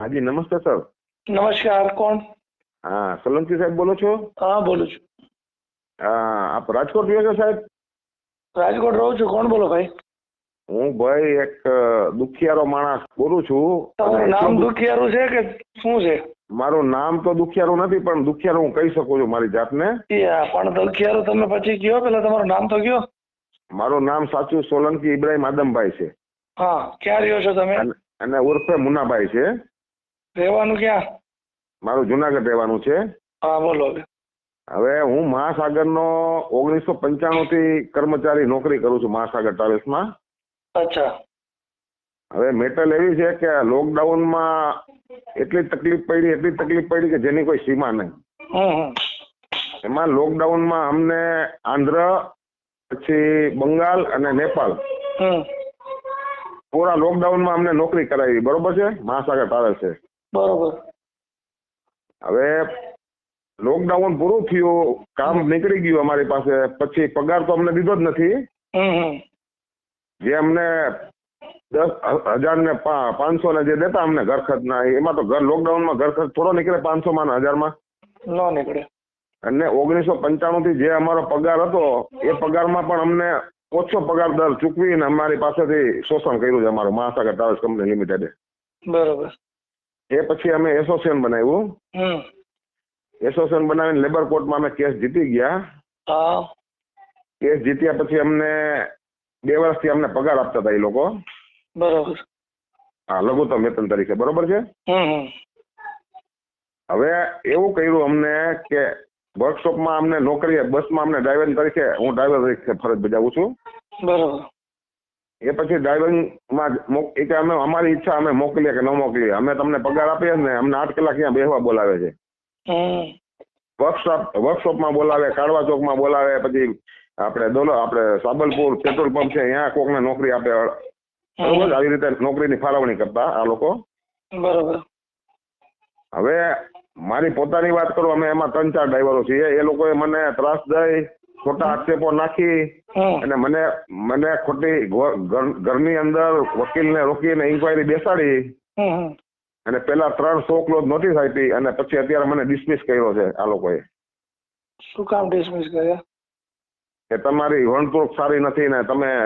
હાજી નમસ્કાર સર. નમસ્કાર કોણ? હા સોલંકી સાહેબ બોલો છો? હા બોલું છું. હા, આપ રાજકોટ રહ્યો છો સાહેબ? રાજકોટ રહું છું. કોણ બોલો ભાઈ? હું ભાઈ એક દુખિયારો માણસ બોલું છું. તમારું નામ દુખિયારું છે કે શું છે? મારું નામ તો દુખિયારું નથી પણ દુખિયારો હું કહી શકું છું મારી જાતને. પણ દુખિયારું તમે પછી કયો? પેલા તમારું નામ તો કયો? મારું નામ સાચું સોલંકી ઇબ્રાહિમ આદમભાઈ છે. હા ક્યાં રહ્યો છો તમે? અને- અને ઉર્ફે મુનાભાઈ છે. રહેવાનું ક્યાં? મારું જુનાગઢ રહેવાનું છે. હા બોલો. હવે. હું હું મહાસાગરનો ઓગણીસો પંચાણું થી કર્મચારી નોકરી કરું છું મહાસાગર ટ્રાવેલ્સમાં અચ્છા. હવે મેટલ એવી છે કે લોકડાઉનમાં એટલી તકલીફ પડી એટલી તકલીફ પડી કે જેની કોઈ સીમા નહીં. એમાં લોકડાઉનમાં અમને આંધ્ર પછી બંગાળ અને નેપાળ પૂરા લોકડાઉનમાં અમને નોકરી કરાવી. બરોબર છે? મહાસાગર ટ્રાવેલ્સ છે. બરોબર. હવે લોકડાઉન પૂરું થયું કામ નીકળી ગયું અમારી પાસે. પછી પગાર તો અમને દીધો જ નથી. જે અમને દસ હજાર ને પાંચસો ને જે દેતા અમને ઘર ખર્ચના એમાં તો ઘર લોકડાઉનમાં ઘર ખર્ચ થોડો નીકળે પાંચસો માં હજારમાં ન નીકળે. અને ઓગણીસો પંચાણું થી જે અમારો પગાર હતો એ પગારમાં પણ અમને ઓછો પગાર દર ચૂકવીને અમારી પાસેથી શોષણ કર્યું છે અમારું મહાસાગર ટ્રાવેલ્સ કંપની લિમિટેડે. બરોબર. એ પછી અમે એસોસિએશન બનાવ્યું. એસોસિએશન બનાવીને લેબર કોર્ટમાં અમે કેસ જીતી ગયા. કેસ જીત્યા પછી અમને બે વર્ષથી અમને પગાર આપતા હતા એ લોકો. બરોબર. હા લઘુત્તમ વેતન તરીકે બરોબર છે? હવે એવું કર્યું અમને કે વર્કશોપમાં અમને નોકરી બસમાં અમને ડ્રાઈવર તરીકે હું ડ્રાઈવર તરીકે ફરજ બજાવું છું. બરોબર. એ પછી ડ્રાઇવિંગમાં એ કે અમે અમારી ઈચ્છા અમે મોકલીએ કે ન મોકલીએ. અમે તમને પગાર આપીએ ને અમને આઠ કલાક અહીંયા બેસવા બોલાવે છે. વર્કશોપ વર્કશોપ વર્કશોપમાં બોલાવે કાળવા ચોકમાં બોલાવે પછી આપણે દોલો આપણે સાબલપુર પેટ્રોલ પંપ છે ત્યાં કોકને નોકરી આપે. બરોબર આવી રીતે નોકરીની ફાળવણી કરતા આ લોકો. બરોબર. હવે મારી પોતાની વાત કરું અમે એમાં ત્રણ ચાર ડ્રાઈવરો છીએ. એ લોકોએ મને ત્રાસ દઈ ખોટા આક્ષેપો નાખી અને મને મને ખોટી ઘર- ઘરની અંદર વકીલને રોકીને ઇન્કવાયરી બેસાડી. અને પેલા ત્રણ સો ક્લોઝ નોટિસ આપી અને પછી અત્યારે મને ડિસમિસ કર્યો છે આ લોકોએ. શું કામ ડિસમિસ કર્યા? કે તમારી વણતોક સારી નથી ને તમે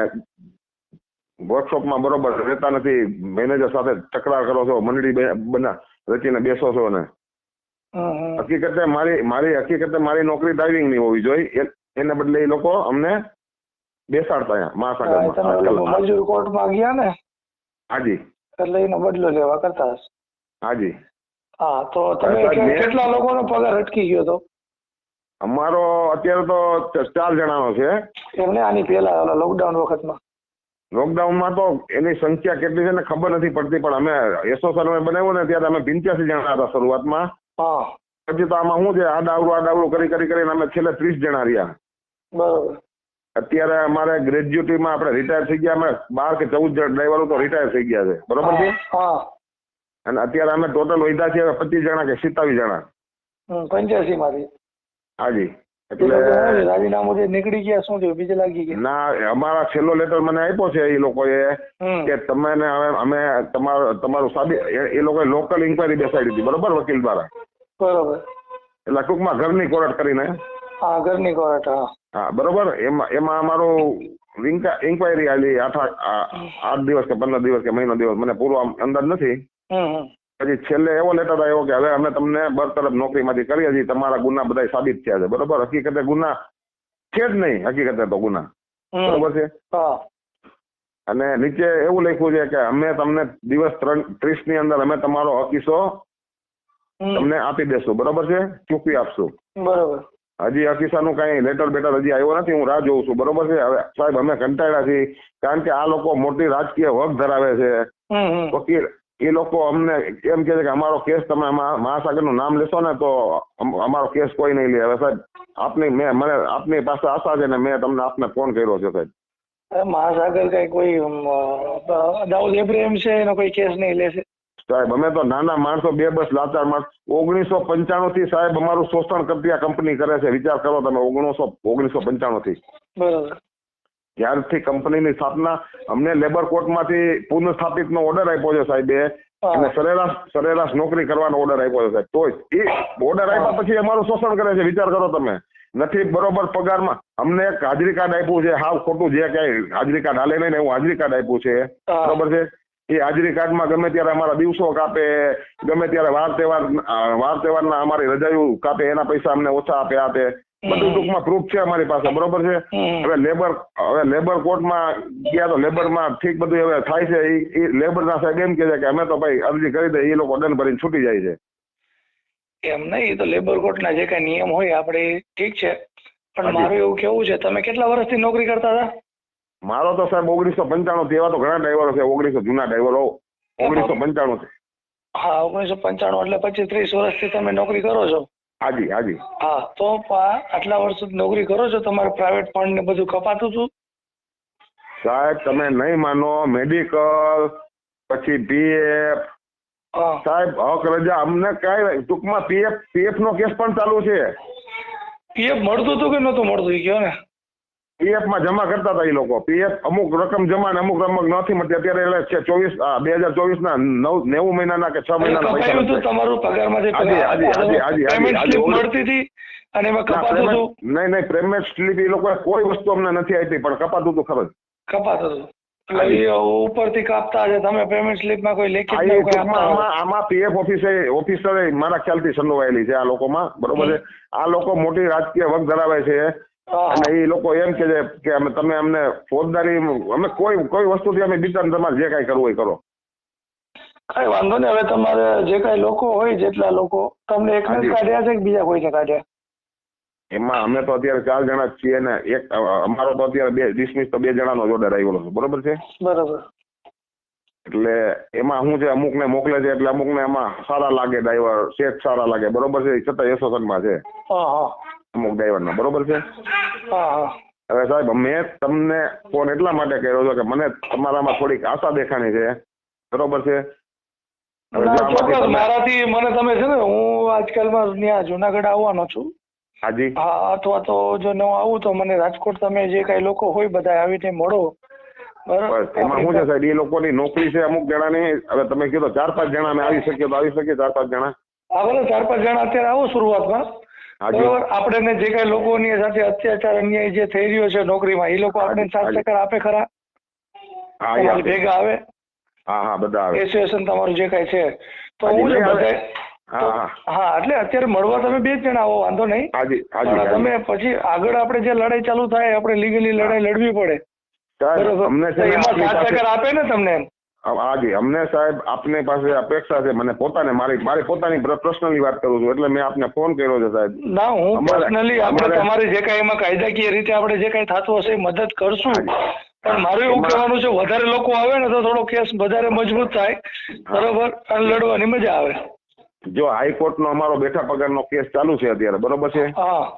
વર્કશોપમાં બરોબર રહેતા નથી મેનેજર સાથે તકરાર કરો છો મંડળી બના રચીને બેસો છો ને. હકીકતે મારી મારી હકીકતે મારી નોકરી ડ્રાઇવિંગની હોવી જોઈએ. એને બદલે એ લોકો અમને બેસાડતા અહીંયા મહાસાગરમાં મજૂર કોર્ટમાં ગયા ને? હાજી. એટલે એનો બદલો લેવા કરતા હશે. હાજી. હા તો તમે કેટલા લોકોનો પગાર અટકી ગયો તો? અમારો અત્યારે તો ચાર જણાનો છે. એમને આની પહેલા લોકડાઉન વખતમાં? લોકડાઉનમાં તો એની સંખ્યા કેટલી છે ને ખબર નથી પડતી પણ અમે એસો સર્વે બનાવ્યું ને ત્યારે અમે પંચ્યાસી જણા હતા શરૂઆતમાં. હા. પછી તો આમાં શું છે આડાવડું આડાવડું કરી કરી કરીને અમે છેલ્લે ત્રીસ જણા રહ્યા. અત્યારે અમારે ગ્રેજ્યુટીમાં આપણે રિટાયર થઈ ગયા અમે બાર કે ચૌદ ડ્રાઈવરો તો રિટાયર થઈ ગયા છે. બરોબર છે? અને અત્યારે અમે ટોટલ વધ્યા છે પચીસ જણા કે સિત્તાવીસ જણા. પંચ્યાસી માંથી. હાજી. એટલે રાજીનામું જે નીકળી ગયા શું થયું? બીજે લાગી ગયા? ના અમારા છેલ્લો લેટર મને આપ્યો છે એ લોકોએ કે તમે ને હવે અમે તમારું તમારું સાબિત એ એ લોકોએ લોકલ ઇન્કવાયરી બેસાડી હતી બરોબર વકીલ દ્વારા? બરોબર. એટલે ટૂંકમાં ઘરની કોરટ કરીને હા ઘરની કોર્ટ હા હા બરોબર. એમાં એમાં અમારું ઇન્કવાયરી આલી આઠ આઠ દિવસ કે પંદર દિવસ કે મહિનો દિવસ મને પૂરો અંદાજ નથી. પછી છેલ્લે એવો લેટર આવ્યો કે હવે અમે તમને બરતરફ નોકરીમાંથી કરીએ છીએ તમારા ગુના બધા સાબિત થયા છે. બરોબર? હકીકતે ગુના છે જ નહીં. હકીકતે તો ગુના. બરોબર છે? અને નીચે એવું લખ્યું છે કે અમે તમને દિવસ ત્રણ ત્રીસની અંદર અમે તમારો હકીસો તમને આપી દેશું. બરોબર છે? ચૂકવી આપશું. બરોબર. હજી હકીસાનું કઈ લેટર બેટર હજી આવ્યો નથી હું રાહ જોઉં છું. બરોબર છે? હવે સાહેબ અમે કંટાળ્યા છીએ કારણ કે આ લોકો મોટી રાજકીય વગ ધરાવે છે. વકીલ એ લોકો અમને એમ કહે છે કે અમારો કેસ તમે મહાસાગર મહાસાગરનું નામ લેશો ને તો અમારો કેસ કોઈ નહીં લે. હવે સાહેબ આપની મેં મને આપની પાસે આશા છે ને મેં તમને આપને ફોન કર્યો છે સાહેબ. મહાસાગર કઈ કોઈ દાઉદ એબ્રાહિમ છે એનો કોઈ કેસ નહીં લેશે સાહેબ અમે તો નાના માણસો બે બસ લાચાર માણસ. ઓગણીસો પંચાણું થી સાહેબ અમારું શોષણ કરતી આ કંપની કરે છે. વિચાર કરો તમે ઓગણીસો ઓગણીસો પંચાણું થી બરોબર. ત્યારથી કંપનીની સ્થાપના અમને લેબર કોર્ટમાંથી પુનઃસ્થાપિતનો ઓર્ડર આપ્યો છે સાહેબ એ. અને સરેરાશ સરેરાશ નોકરી કરવાનો ઓર્ડર આપ્યો છે સાહેબ. તો એ ઓર્ડર આપ્યા પછી અમારું શોષણ કરે છે. વિચાર કરો તમે. નથી બરોબર પગારમાં. અમને એક હાજરી કાર્ડ આપ્યું છે. હાવ ખોટું જે ક્યાંય હાજરી કાર્ડ હાલે નહીં ને એવું હાજરી કાર્ડ આપ્યું છે. હા. બરોબર છે? એ હાજરી કાર્ડમાં ગમે ત્યારે અમારા દિવસો કાપે ગમે ત્યારે વાર તહેવાર વાર વાર તહેવારના અમારી રજાઓ કાપે એના પૈસા અમને ઓછા આપે આપે. બધું ટૂંકમાં પ્રૂફ છે અમારી પાસે બરોબર છે? હવે લેબર હવે લેબર કોર્ટમાં ગયા તો લેબરમાં ઠીક બધું હવે થાય છે એ લેબર લેબરના સાહેબ એમ કહે છે કે અમે તો ભાઈ અરજી કરી દે એ લોકો દંડ ભરીને છૂટી જાય છે. એમ નહીં એ તો લેબર કોર્ટના જે કાંઈ નિયમ હોય આપણે ઠીક છે. પણ. મારું એવું કેવું છે તમે કેટલા વર્ષથી નોકરી કરતા હતા? મારો તો સાહેબ ઓગણીસો પંચાણું એવા તો ઘણા ડ્રાઈવરો છે ઓગણીસો જૂના ડ્રાઈવરો ઓગણીસો પંચાણું છે. હા ઓગણીસો પંચાણું એટલે પછી ત્રીસ વર્ષથી તમે નોકરી કરો છો? હાજી હાજી. હા તો આટલા વર્ષ નોકરી કરો છો તમારે પ્રાઇવેટ ફંડ ને બધું કપાતું હતું સાહેબ તમે નહીં માનો મેડિકલ પછી પીએફ સાહેબ હક રજા અમને કાંઈ ટૂંકમાં પીએફ પીએફ નો કેસ પણ ચાલુ છે. પીએફ મળતું હતું કે નહોતું મળતું? એ કહો ને. પીએફમાં જમા કરતા હતા એ લોકો. પીએફ અમુક રકમ જમા ને અમુક રકમ નથી મળતી. અત્યારે એટલે છે ચોવીસ બે હજાર ચોવીસ ના નવ નેવું મહિનાના કે છ મહિનાના પૈસા. તમારું પગારમાં જે હાજી, હાજી, હાજી, હાજી, પેમેન્ટ હાજી, સ્લીપ હાજી. મળતી હતી અને એમાં કપાતું હતું? નહીં નહીં પેમેન્ટ સ્લીપ એ લોકોએ કોઈ વસ્તુ અમને નથી આપી પણ કપાતું હતું ખબર કપાતું હતું. ઉપરથી કાપતા તમે પેમેન્ટ સ્લીપમાં કોઈ લેખિત આમાં પીએફ ઓફિસે ઓફિસરે મારા ખ્યાલથી સંડોવાયેલી છે આ લોકોમાં. બરોબર છે? આ લોકો મોટી રાજકીય વગ ધરાવે છે. અને એ લોકો એમ કે છે કે અમે તમે અમને ફોજદારી અમે કોઈ કોઈ વસ્તુથી અમે બીજા તમારે જે કાંઈ કરવું હોય કરો. કઈ વાંધો નહીં હવે તમારે જે કાંઈ લોકો હોય જેટલા લોકો તમને એક કાઢ્યા છે કે બીજા કોઈને કાઢ્યા? એમાં અમે તો અત્યારે ચાર જણા જ છીએ ને એક અમારો તો અત્યારે બે ડિસમિસ તો બે જણાનો જ ઓર્ડર આવેલો છે બરોબર છે? બરોબર. એટલે એમાં શું છે અમુકને મોકલે છે એટલે અમુકને એમાં સારા લાગે ડ્રાઈવર શેઠ સારા લાગે બરોબર છે? છતાં છતાં માં છે. હા હા. અમુક ડ્રાઈવરના બરોબર છે? હવે સાહેબ મેં તમને ફોન એટલા માટે કર્યો છે કે મને તમારામાં થોડીક આશા દેખાણી છે. બરોબર છે? મારાથી મને તમે છે ને હું આજકાલમાં ત્યાં જુનાગઢ આવવાનો છું. હાજી. હા અથવા તો જો ન આવું તો મને રાજકોટ તમે જે કઈ લોકો હોય બધા આવીને મળો. બસ એમાં શું છે સાહેબ એ લોકોની નોકરી છે અમુક જણાની. હવે તમે કીધો ચાર પાંચ જણા આવી શકીએ તો આવી શકીએ ચાર પાંચ જણા. હા ચાર પાંચ જણા અત્યારે આવો શરૂઆતમાં. બરોબર આપણે જે કઈ લોકોની સાથે અત્યાચાર અન્યાય જે થઈ રહ્યો છે નોકરીમાં એ લોકો આપણે સાથ. સહકાર આપે ખરા? હા. ભેગા આવે? હા હા બધા આવે. એસોસિએશન તમારું જે કઈ છે. તો હું છે નહીં હા હા. એટલે અત્યારે મળવા તમે બે જ જણા આવો વાંધો નહીં. તમે પછી આગળ આપણે જે લડાઈ ચાલુ થાય આપણે લીગલી લડાઈ લડવી પડે. બરોબર? એમાં સાથ સહકાર આપે ને તમને એમ? હાજી અમને સાહેબ આપની પાસે અપેક્ષા છે. મને પોતાને મારી મારી પોતાની પર્સનલી વાત કરું છું. એટલે મેં આપને ફોન કર્યો છે સાહેબ. ના હું પર્સનલી આપણે તમારી જે કાંઈ એમાં કાયદાકીય રીતે આપણે જે કાંઈ થતું હશે મદદ કરશું. પણ મારું એવું કહેવાનું છે વધારે લોકો આવે ને તો થોડો કેસ વધારે મજબૂત થાય. બરોબર? અને લડવાની મજા આવે. જો હાઈકોર્ટનો અમારો બેઠા પગારનો કેસ ચાલુ છે અત્યારે. બરોબર છે? હા.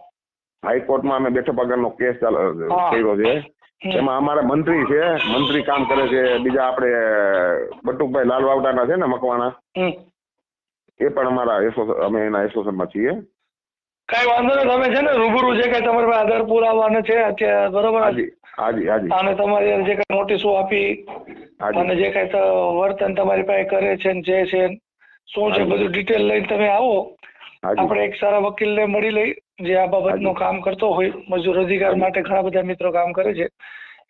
હાઈકોર્ટમાં અમે બેઠા પગારનો કેસ ચાલુ કર્યો છે. એમાં અમારા મંત્રી છે મંત્રી કામ કરે છે બીજા આપણે બટુકભાઈ લાલ વાવડાના છે ને મકવાણા. એ પણ અમારા એસો અમે એના એસોસિએશનમાં છીએ. કઈ વાંધો નહીં તમે છે ને રૂબરૂ જે કઈ તમારે પાસે આધાર પુરાવાનો છે અત્યારે બરોબર? હાજી હાજી અને તમારી જે કઈ નોટિસો આપી. અને જે કઈ વર્તન તમારી પાસે કરે છે ને જે છે શું છે બધું ડિટેલ લઈને તમે આવો. આપણે એક સારા વકીલને મળી લઈ જે આ બાબતનું નું કામ કરતો હોય મજૂર અધિકાર માટે ઘણા બધા મિત્રો કામ કરે છે.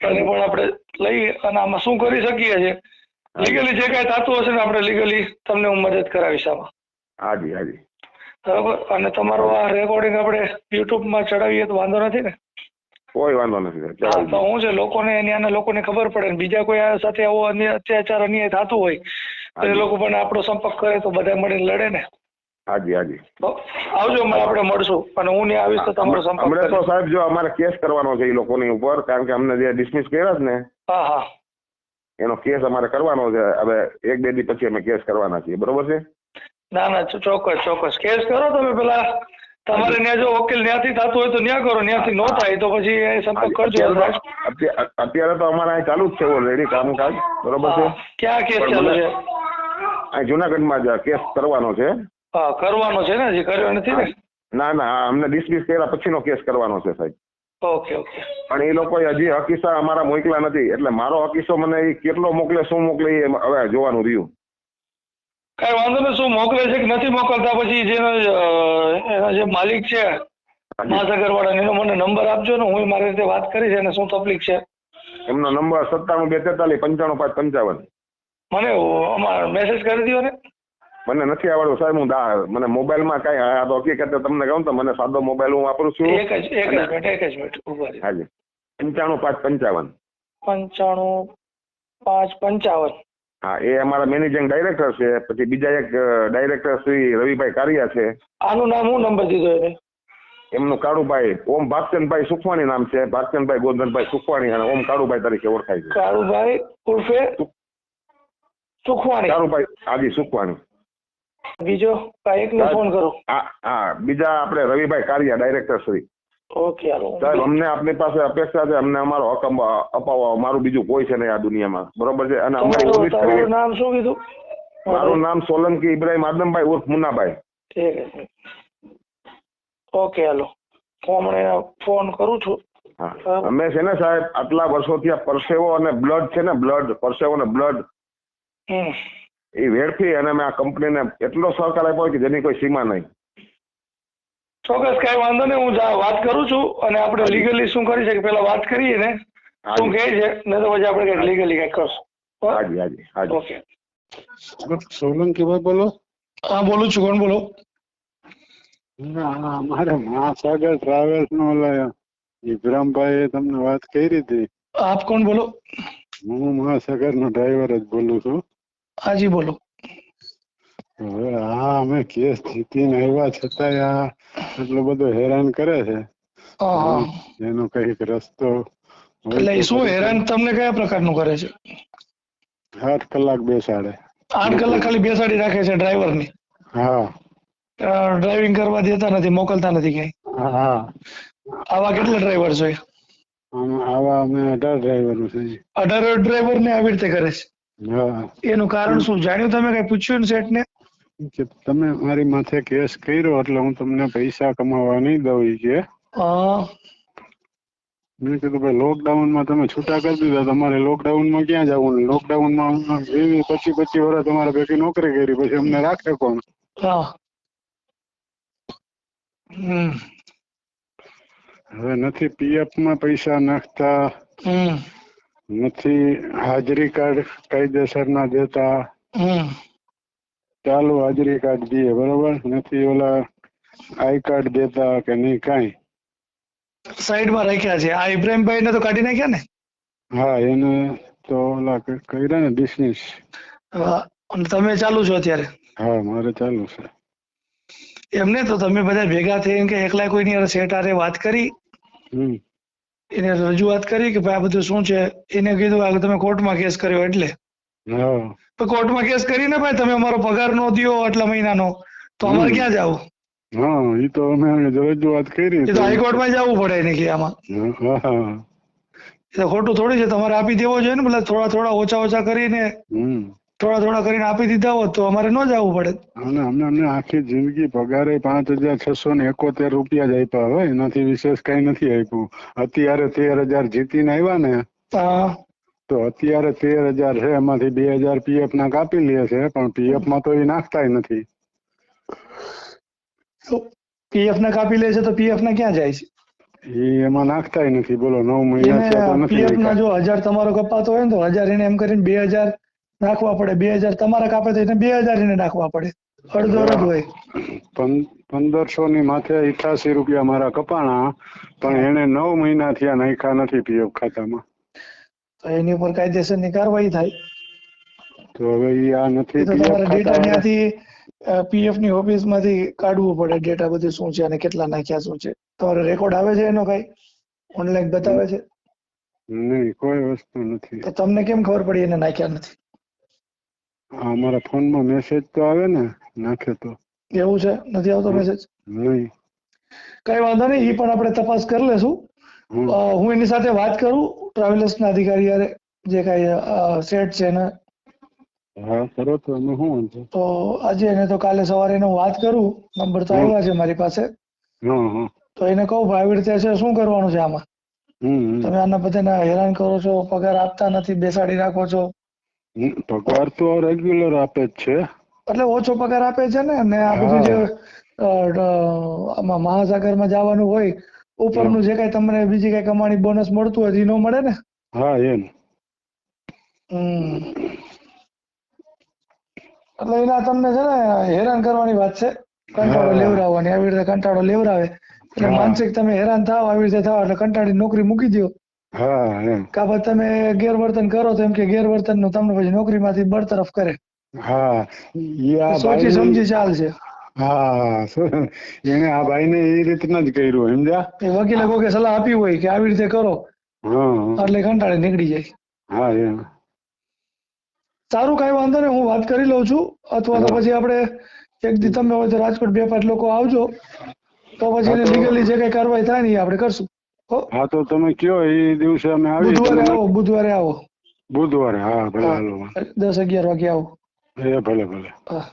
એને પણ આપણે લઈ અને આમાં શું કરી શકીએ છે લીગલી જે કાંઈ થતું હશે ને આપણે લીગલી તમને હું મદદ કરાવીશ આમાં. હાજી હાજી. બરાબર? અને તમારો આ રેકોર્ડિંગ આપણે યુટ્યુબમાં ચડાવીએ તો વાંધો નથી ને? કોઈ વાંધો નથી તો હું છે લોકોને ત્યાંના લોકોને ખબર પડે બીજા કોઈ આ સાથે આવો અન્ય અત્યાચાર અન્યાય થતું હોય તો એ લોકો પણ આપણો સંપર્ક કરે તો બધા મળીને લડે ને? હાજી હાજી. આવજો અમે આપણે મળશું. અને હું ત્યાં આવીશ તો તમારો સંપર્ક અમને તો સાહેબ જો અમારે કેસ કરવાનો છે એ લોકોની ઉપર કારણ કે અમને જે ડિસમિસ કર્યા છે ને હા હા. એનો કેસ અમારે કરવાનો છે. હવે એક બે દી પછી અમે કેસ કરવાના છીએ. બરોબર છે? ના ના ચોક્કસ ચોક્કસ. કેસ કરો તમે પેલા. તમારે ત્યાં જો વકીલ ત્યાંથી થતું હોય તો ત્યાં કરો ત્યાંથી ન થાય તો પછી સંપર્ક કરજો. અત્યારે તો- અમારે અહીં ચાલુ જ છે ઓલરેડી કામકાજ. બરોબર છે? ક્યાં કેસ ચાલુ છે? અહીં જુનાગઢમાં જ કેસ કરવાનો છે. કરવાનો છે ને જે કર્યો નથી ને? ના ના અમને ડિસમિસ કર્યા પછીનો કેસ કરવાનો છે સાહેબ. Okay okay. પણ એ લોકો હજી હકીસા અમારા મોકલા નથી એટલે મારો હકીસો મને એ કેટલો મોકલે શું મોકલે એ હવે જોવાનું રહ્યું. કઈ વાંધો નહીં શું મોકલે છે કે નથી મોકલતા પછી જેનો એના જે માલિક છે મહાસાગર વાળા એનો મને નંબર આપજો ને હું મારી રીતે વાત કરીશ એને શું તકલીફ છે. એમનો નંબર સત્તાણું બે તેતાલીસ પંચાણું પાંચ પંચાવન. મને મેસેજ કરી દો ને. મને નથી આવડતું સાહેબ હું દા- મને મોબાઈલમાં કઈ આ તો હકીકતે તમને કહું તો મને સાદો મોબાઈલ હું વાપરું છું. એક જ એક જ મિનિટ એક જ મિનિટ ઊભા હાજી. પંચાણું પાંચ પંચાવન. પંચાણું પાંચ પંચાવન. હા એ અમારા મેનેજિંગ ડાયરેક્ટર છે પછી બીજા એક ડાયરેક્ટર શ્રી રવિભાઈ કારિયા છે. આનું નામ હું નંબર દીધો એને? એમનું કાળુભાઈ ઓમ ભાગચંદભાઈ સુખવાણી નામ છે ભાગચંદભાઈ ગોંધનભાઈ સુખવાણી અને ઓમ કાળુભાઈ તરીકે ઓળખાય છે. કાળુભાઈ ઉર્ફે સુખવાણી. કાળુભાઈ આજી સુખવાણી. બીજો કાંઈ એકને ફોન કરો. હા હા બીજા આપણે રવિભાઈ કારિયા ડાયરેક્ટર શ્રી. ઓકે સાહેબ અમને આપની પાસે અપેક્ષા છે અમને અમારો હક અમ- અપાવવા મારું બીજું કોઈ છે નહીં આ દુનિયામાં. બરોબર છે? અને અમારી નામ શું કીધું? મારું નામ સોલંકી ઇબ્રાહિમ આદમભાઈ ઉર્ફ મુન્નાભાઈ. ઠીક છે ઓકે હાલો. હું હમણાં ફોન કરું છું. અમે છે ને સાહેબ આટલા વર્ષોથી આ પરસેવો અને બ્લડ છે ને બ્લડ પરસેવો અને બ્લડ એ વેડફી અને અમે આ કંપનીને એટલો સહકાર આપ્યો કે જેની કોઈ સીમા નહીં. ચોક્કસ કઈ વાંધો નહીં હું વાત કરું છું અને આપણે લીગલી શું કરી શકીએ? પેલા વાત કરીએ ને. શું કહે છે ને તો પછી આપણે કંઈક લીગલી કંઈક કરશું. હાજી હાજી હાજી. ઓકે. સોલંકીભાઈ બોલો. હા બોલું છું. કોણ બોલો? ના અમારે મહાસાગર ટ્રાવેલ્સ નો ઓલા ઇબ્રામભાઈએ તમને વાત કરી હતી. આપ કોણ બોલો? હું મહાસાગર નો ડ્રાઈવર જ બોલું છું. હાજી બોલો. હવે આ અમે કેસ જીતીને આવ્યા છતાંય આ એટલો બધો હેરાન કરે છે. એનો કંઈક રસ્તો એટલે શું હેરાન તમને કયા પ્રકારનું કરે છે? આઠ કલાક બેસાડે. આઠ કલાક ખાલી બેસાડી રાખે છે ડ્રાઈવરની હા ડ્રાઇવિંગ કરવા દેતા નથી મોકલતા નથી ક્યાંય? હા આવા કેટલા ડ્રાઈવર છે આવા અમે અઢાર ડ્રાઈવર છે અઢાર ડ્રાઈવર ને આવી રીતે કરે છે? એનું કારણ શું? જાણ્યું તમે કઈ પૂછ્યું ને શેઠ ને કે તમે મારી માથે કેસ કર્યો એટલે હું તમને પૈસા કમાવા નહીં દઉં કે. મેં કીધું ભાઈ લોકડાઉનમાં તમે છૂટા કરી દીધા. તમારે લોકડાઉનમાં ક્યાં જવું લોકડાઉનમાં વીસ પચી પચી વર્ષ તમારે ભેગી નોકરી કરી પછી અમને રાખે કોણ? હવે નથી પીએફમાં પૈસા નાખતા. નથી હાજરી કાર્ડ કાયદેસર ના દેતા ચાલુ હાજરી કાર્ડ દઈએ બરોબર? નથી ઓલા આઈ કાર્ડ દેતા કે નહીં કાંઈ? સાઈડમાં રાખ્યા છે. આ ઇબ્રાહીમભાઈ ને તો કાઢી નાખ્યા ને? હા એને તો ઓલા કર્યા ને બિઝનેસ તમે ચાલુ છો અત્યારે? હા મારે ચાલુ છે. એમને તો તમે બધા ભેગા થઈને કે એકલા કોઈની હારે વાત કરી? હમ. એને રજૂઆત કરી કે ભાઈ આ બધું શું છે? એને કીધું આ તમે કોર્ટમાં કેસ કર્યો એટલે. તો કોર્ટમાં કેસ કરીને ભાઈ તમે અમારો પગાર નો દિયો આટલા મહિનાનો તો અમારે ક્યાં જવું? હા એ તો અમે રજૂઆત કરી એ તો હાઈકોર્ટમાં જવું પડે એને કે આમાં. એ તો ખોટું થોડી છે તમારે આપી દેવો જોઈએ ને મતલબ થોડા થોડા ઓછા ઓછા કરીને. હમ. થોડા થોડા કરીને આપી દીધા હોત તો અમારે ન જવું પડે. અને અમને અમને આખી જિંદગી પગારે પાંચ હજાર છસો ને એકોતેર રૂપિયા જ આપ્યા હોય. એનાથી વિશેષ કઈ નથી આપ્યું. અત્યારે તેર હજાર જીતીને આવ્યા ને તો અત્યારે તેર હજાર છે. એમાંથી બે હજાર પીએફ ના કાપી લે છે પણ પીએફમાં તો એ નાખતાય નથી. પીએફ ને કાપી લે છે તો પીએફ ને ક્યાં જાય છે? એ એમાં નાખતાય નથી. બોલો નવ મહિના પીએફ ના જો હજાર તમારો કપાતો હોય ને તો હજાર એને એમ કરીને બે હજાર નાખવા પડે. બે હજાર તમારા કાપે તો એને બે હજાર એને નાખવા પડે. અડધો અડધ હોય. પંદરસો ની માથે અઠાસી રૂપિયા મારા કપાણા પણ એને નવ મહિના થયા નાખ્યા નથી પીએફ ખાતામાં. તો એની ઉપર કાયદેસરની કાર્યવાહી થાય. તો હવે ઈ આ નથી તમારે ડેટા ત્યાંથી પીએફની ઓફિસમાંથી કાઢવું પડે. ડેટા બધું શું છે અને કેટલા નાખ્યા શું છે. તમારે રેકોર્ડ આવે છે એનો કઈ? ઓનલાઈન બતાવે છે? નહીં કોઈ વસ્તુ નથી. તો તમને કેમ ખબર પડી એને નાખ્યા નથી? અમારા ફોનમાં મેસેજ તો આવે ને નાખે તો. એવું છે? નથી આવતો મેસેજ નહીં. કઈ વાંધો નહીં એ પણ આપણે તપાસ કરી લેશું. હું એની સાથે વાત કરું ટ્રાવેલર્સ ના અધિકારી હારે જે કઈ સેટ છે ને. હા કરો તો અમે શું વાંધો? તો આજે એને તો કાલે સવારે એને હું વાત કરું નંબર તો. આવ્યા છે મારી પાસે. તો એને કહું ભાઈ આવી રીતે છે શું કરવાનું છે આમાં. તમે આના બધાને હેરાન કરો છો પગાર આપતા નથી બેસાડી રાખો છો. પગાર તો રેગ્યુલર આપે જ છે. એટલે ઓછો પગાર આપે છે ને અને આ બધું જે આમાં મહાસાગરમાં જવાનું હોય ઉપરનું જે કઈ તમને બીજી કઈ કમાણી બોનસ મળતું હોય તો ન મળે ને? હા એમ. એટલે એના તમને છે ને હેરાન કરવાની વાત છે. કંટાળો હા. લેવડાવવાની આવી રીતે કંટાળો લેવડાવે. એટલે માનસિક તમે હેરાન થાવ આવી રીતે થાવ એટલે કંટાળી નોકરી મૂકી દો હા એમ. કાં પછી તમે ગેરવર્તન કરો તો એમ કે ગેરવર્તનનું તમને પછી નોકરીમાંથી બરતરફ કરે. હા ઈ આ સોચી સમજી ચાલશે હા એને આ ભાઈને એ રીતના જ કર્યું સમજ્યા? એ વકીલે કોઈ સલાહ આપી હોય કે આવી રીતે કરો હા. એટલે કંટાળે નીકળી જાય. હા એમ. સારું કઈ વાંધો નહીં હું વાત કરી લઉં છું. અથવા તો પછી આપણે એક દી તમે હોય તો રાજકોટ બે પાંચ લોકો આવજો. તો પછી લીગલી જે કઈ કાર્યવાહી થાય ને એ આપણે કરશું. હો. તો તમે કયો એ દિવસે અમે આવી બુધવારે આવો બુધવારે આવો. બુધવારે હા ભલે હાલો. દસ અગિયાર વાગે આવો. એ ભલે ભલે. હા.